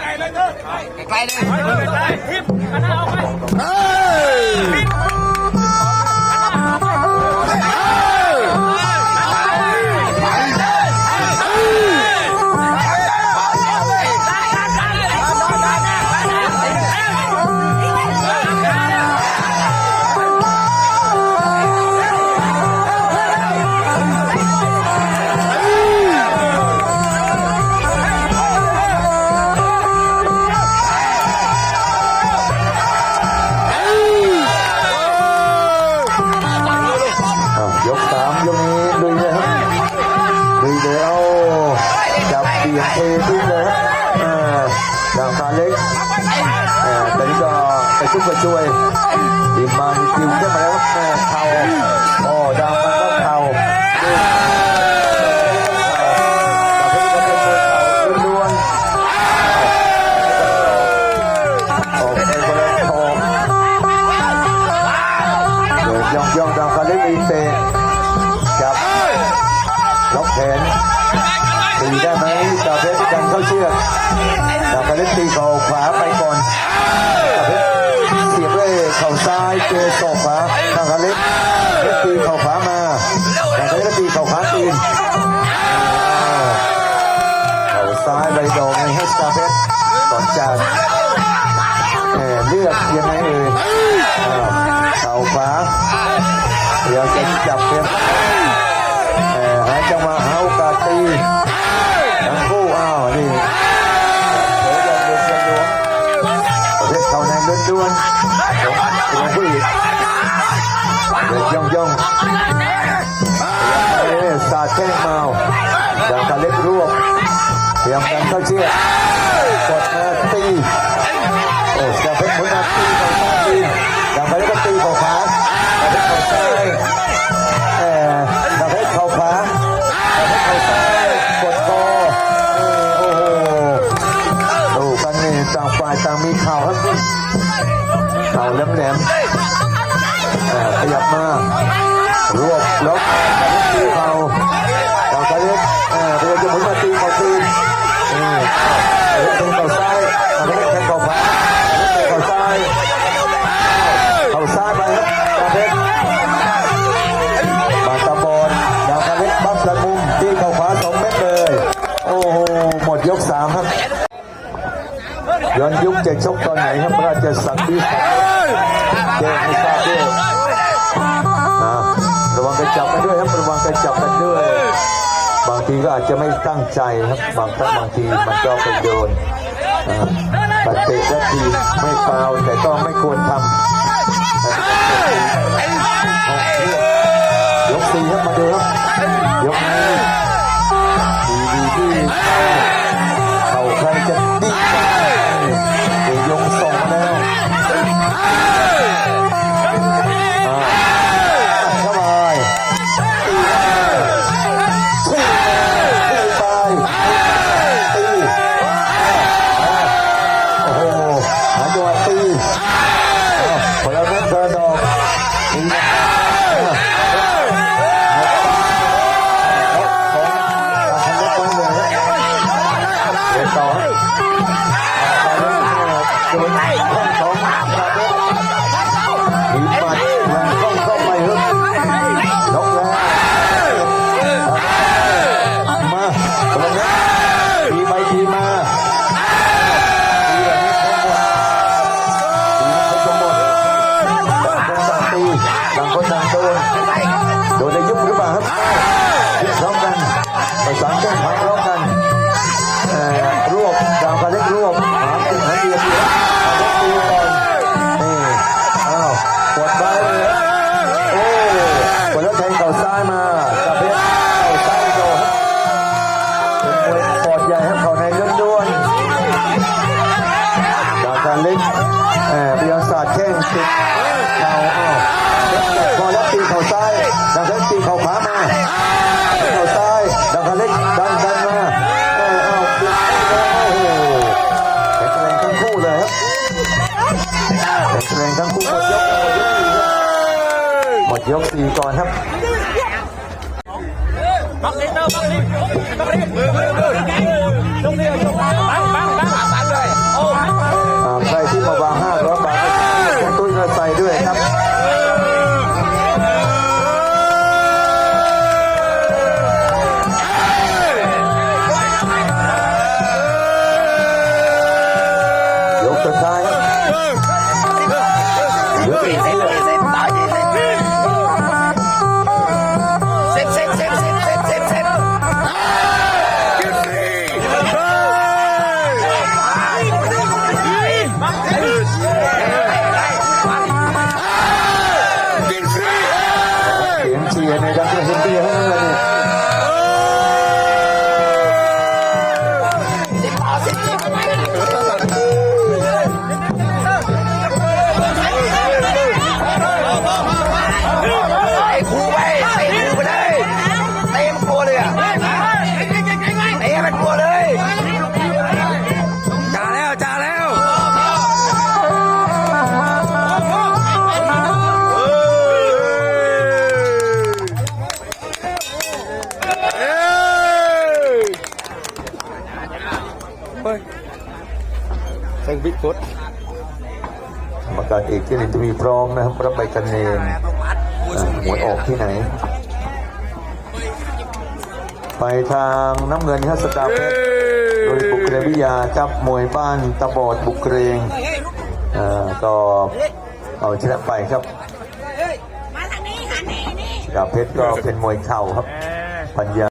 ไกลเลยอะ เบียดเทลุยเลยครับอ่าดาวคาเล็กอ่าตอนนี้ก็ไปชุบไปช่วยทีมมาน เข้าเชือกดาวคาเล็กตีเข่าขวาไปก่อนเสียบด้วยเข่าซ้ายเจอศอกขวาดาวคาเล็กตีเข่าขวามาดาวคาเล็กตีเข่าขวาตีน อดย่องย่องเอ๊ะสาดแข้งเมาดาวกาเล็กรวบเตรียมกันเข้าเชือกกดมาตีโอ้จะเป็นผลงาตีของชาติดาวกาเล็กก็ตีของขาดาวเพชรเข่าซ้เอ่อดาวเพชรเข่าขาดาวเพชรเข่าซ้กดคอโอ้โหดูกันนี่ต่างฝ่ายต่างมีเข่าครับเข่าแหลมๆเอ่ ขยับมารวบล็อกตีเข่าดาวกาเล็กเออพยายามจะหมุนมาตีเข่าตีนเออเอ้ยเป็นเข่าซ้ายดาวเพชรแทงเข่าขวาดาวเข่าซ้ายเข่าซ้ายไปครับดาวเพชรบางตะบอนดาวคาเล็กบัฟกระมุมตีเข่าขวาสองเม็ดเลย โอ้โหหมดยกสามครับย้อนยุคจะชกตอนไหนครับราชสังดีแจ้งให้ทราบด้วย กระจับกันด้วยครับระวังกระจับกันด้วย บางทีก็อาจจะไม่ตั้งใจครับ บางครั้งบางทีมันก็ไปโดนอ่าปัดเตะและทีไม่ฟาวแต่ก็ไม่ควรทำยกสี่ครับมาดูครับยกนี้ดีดีดีเข่าใครจะดี ยกสี่ก่อนครับ บักลิเตอร์บักลิ เซ็งบิ๊กฟุตกรรมการเอกที่หนึ่งจะมีพร้อมนะครับรับใบคะแนนอ่าหวยออกที่ไหน ไปทางน้ำเงินครับสตาร์เพชรโดยบุกเรวิทยาจับมวยบ้านตะบอดบุกเกรงอ่าก็เอาชนะไปครับมาทางนี้หันนี่นี่สตาร์เพชรก็เป็นมวยเข่าครับปัญญา